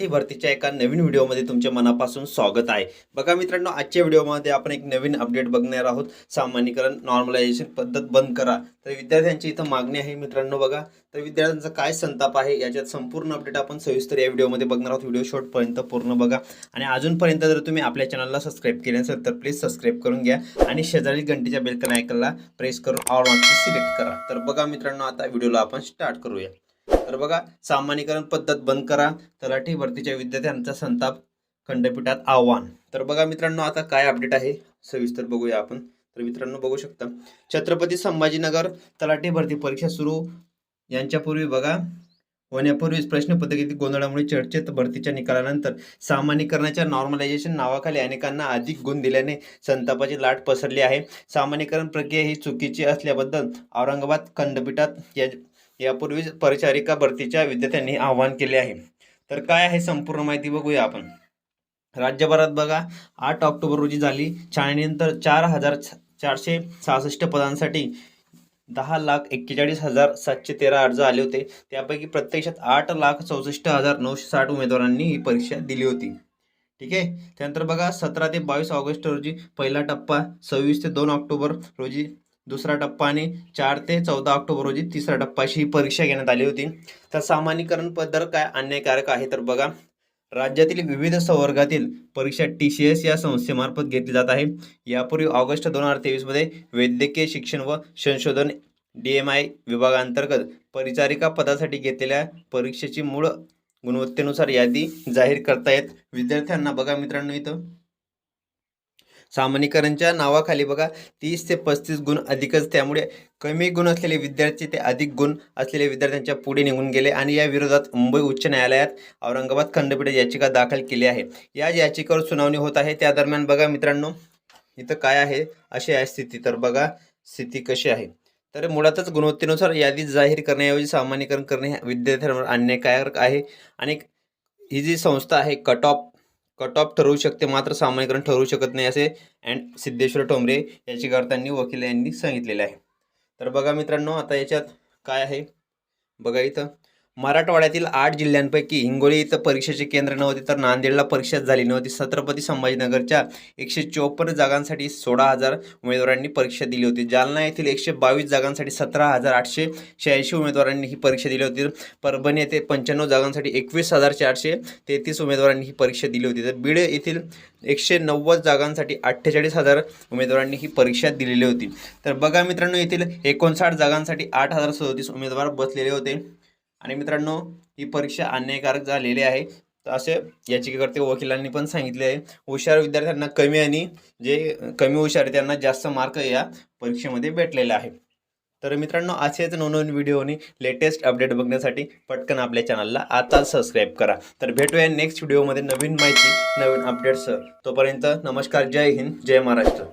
ती भरतीच्या एका नवीन व्हिडिओमध्ये तुमच्या मनापासून स्वागत आहे. बघा मित्रांनो आजच्या व्हिडिओमध्ये आपण एक नवीन अपडेट बघणार आहोत. सामान्यीकरण नॉर्मलायझेशन पद्धत बंद करा. तर विद्यार्थ्यांची इथं मागणी आहे मित्रांनो बघा. तर विद्यार्थ्यांचा काय संताप आहे याच्यात संपूर्ण अपडेट आपण सविस्तर या व्हिडिओमध्ये बघणार आहोत. व्हिडिओ शॉर्टपर्यंत पूर्ण बघा. आणि अजूनपर्यंत जर तुम्ही आपल्या चॅनलला सबस्क्राईब केले नसेल तर प्लीज सबस्क्राईब करून घ्या. आणि शेजारील घंटीच्या बेलकन आयकनला प्रेस करून ऑल ऑनची सिलेक्ट करा. तर बघा मित्रांनो आता व्हिडिओला आपण स्टार्ट करूया. तर बघा सामान्यीकरण पद्धत बंद करा. तलाठी भरतीच्या विद्यार्थ्यांचा संताप खंडपीठात आव्हान. तर बघा मित्रांनो आता काय अपडेट आहे? सविस्तर बघूया आपण. तर मित्रांनो बघू शकता. छत्रपती संभाजीनगर तलाठी भरती परीक्षा सुरू. यांच्यापूर्वी बघा होण्यापूर्वीच प्रश्नपत्रिकेतील गोंधळामुळे चर्चेत भरतीच्या निकालानंतर सामान्यीकरणाच्या नॉर्मलायझेशन नावाखाली अनेकांना अधिक गुण दिल्याने संतापाची लाट पसरली आहे. सामान्यीकरण प्रक्रिया ही चुकीची असल्याबद्दल औरंगाबाद खंडपीठात या यापूर्वीच परिचारिका भरतीच्या विद्यार्थ्यांनी आवाहन केले आहे. तर काय आहे संपूर्ण माहिती बघूया आपण. राज्यभरात बघा आठ ऑक्टोबर रोजी झाली. छाननीनंतर चार हजार चारशे सहासष्ट पदांसाठी दहा लाख एक्केचाळीस हजार सातशे तेरा अर्ज आले होते. त्यापैकी प्रत्यक्षात आठ लाख चौसष्ट हजार नऊशे साठ उमेदवारांनी ही परीक्षा दिली होती. ठीक आहे? त्यानंतर बघा सतरा ते बावीस ऑगस्ट रोजी पहिला टप्पा सव्वीस ते दोन ऑक्टोबर रोजी दुसरा टप्पा आणि चार ते चौदा ऑक्टोबर रोजी तिसरा टप्पाशी ही परीक्षा घेण्यात आली होती. तर सामान्यीकरण पदर काय अन्यायकारक आहे तर बघा राज्यातील विविध संवर्गातील परीक्षा टी सी एस या संस्थेमार्फत घेतली जात आहे. यापूर्वी ऑगस्ट दोन हजार तेवीसमध्ये वैद्यकीय शिक्षण व संशोधन डी एम आय विभागांतर्गत परिचारिका पदासाठी घेतलेल्या परीक्षेची मूळ गुणवत्तेनुसार यादी जाहीर करता येत. विद्यार्थ्यांना बघा मित्रांनो इथं. सामान्यीकरणच्या नावाखाली बघा तीस ते पस्तीस गुण अधिकच त्यामुळे कमी गुण असलेले विद्यार्थी ते अधिक गुण असलेल्या विद्यार्थ्यांच्या पुढे निघून गेले आणि या विरोधात मुंबई उच्च न्यायालयात औरंगाबाद खंडपीठ याचिका दाखल केली आहे. या याचिकेवर सुनावणी होत आहे. त्या दरम्यान बघा मित्रांनो इथं काय आहे? अशी आहे स्थिती. तर बघा स्थिती कशी आहे? तर मुळातच गुणवत्तेनुसार यादी जाहीर करण्याऐवजी सामान्यीकरण करणे विद्यार्थ्यांवर अन्यायकारक आहे. आणि ही जी संस्था आहे कट ऑफ कट ऑफ ठरवू शकते मात्र सामान्यीकरण ठरवू शकत नाही असे. अँड सिद्धेश्वर ठोंबरे याचिकाकर्त्यांनी वकील यांनी सांगितलेले आहे. तर बघा मित्रांनो आता याच्यात काय आहे? बघा इथं. मराठवाड्यातील आठ जिल्ह्यांपैकी हिंगोली इथं परीक्षेचे केंद्र नव्हते तर नांदेडला परीक्षा झाली नव्हती. छत्रपती संभाजीनगरच्या एकशे चोपन्न जागांसाठी सोळा हजार उमेदवारांनी परीक्षा दिली होती. जालना येथील एकशे बावीस जागांसाठी सतरा हजार आठशे शहाऐंशी उमेदवारांनी ही परीक्षा दिली होती. परभणी येथे पंच्याण्णव जागांसाठी एकवीस हजार चारशे तेहतीस उमेदवारांनी ही परीक्षा दिली होती. तर बीड येथील एकशे नव्वद जागांसाठी अठ्ठेचाळीस हजार उमेदवारांनी ही परीक्षा दिलेली होती. तर बघा मित्रांनो येथील एकोणसाठ जागांसाठी आठ हजार सदोतीस उमेदवार बसलेले होते. आणि मित्रांनो ही परीक्षा अन्यायकारक झालेली आहे. तर असे याचिकाकर्ते वकिलांनी पण सांगितले आहे. हुशार विद्यार्थ्यांना कमी आणि जे कमी हुशार आहे त्यांना जास्त मार्क या परीक्षेमध्ये भेटलेले आहे. तर मित्रांनो असेच नवनवीन व्हिडिओनी लेटेस्ट अपडेट बघण्यासाठी पटकन आपल्या चॅनलला आता सबस्क्राईब करा. तर भेटूया नेक्स्ट व्हिडिओमध्ये नवीन माहिती नवीन अपडेट्स. तोपर्यंत नमस्कार जय हिंद जय महाराष्ट्र.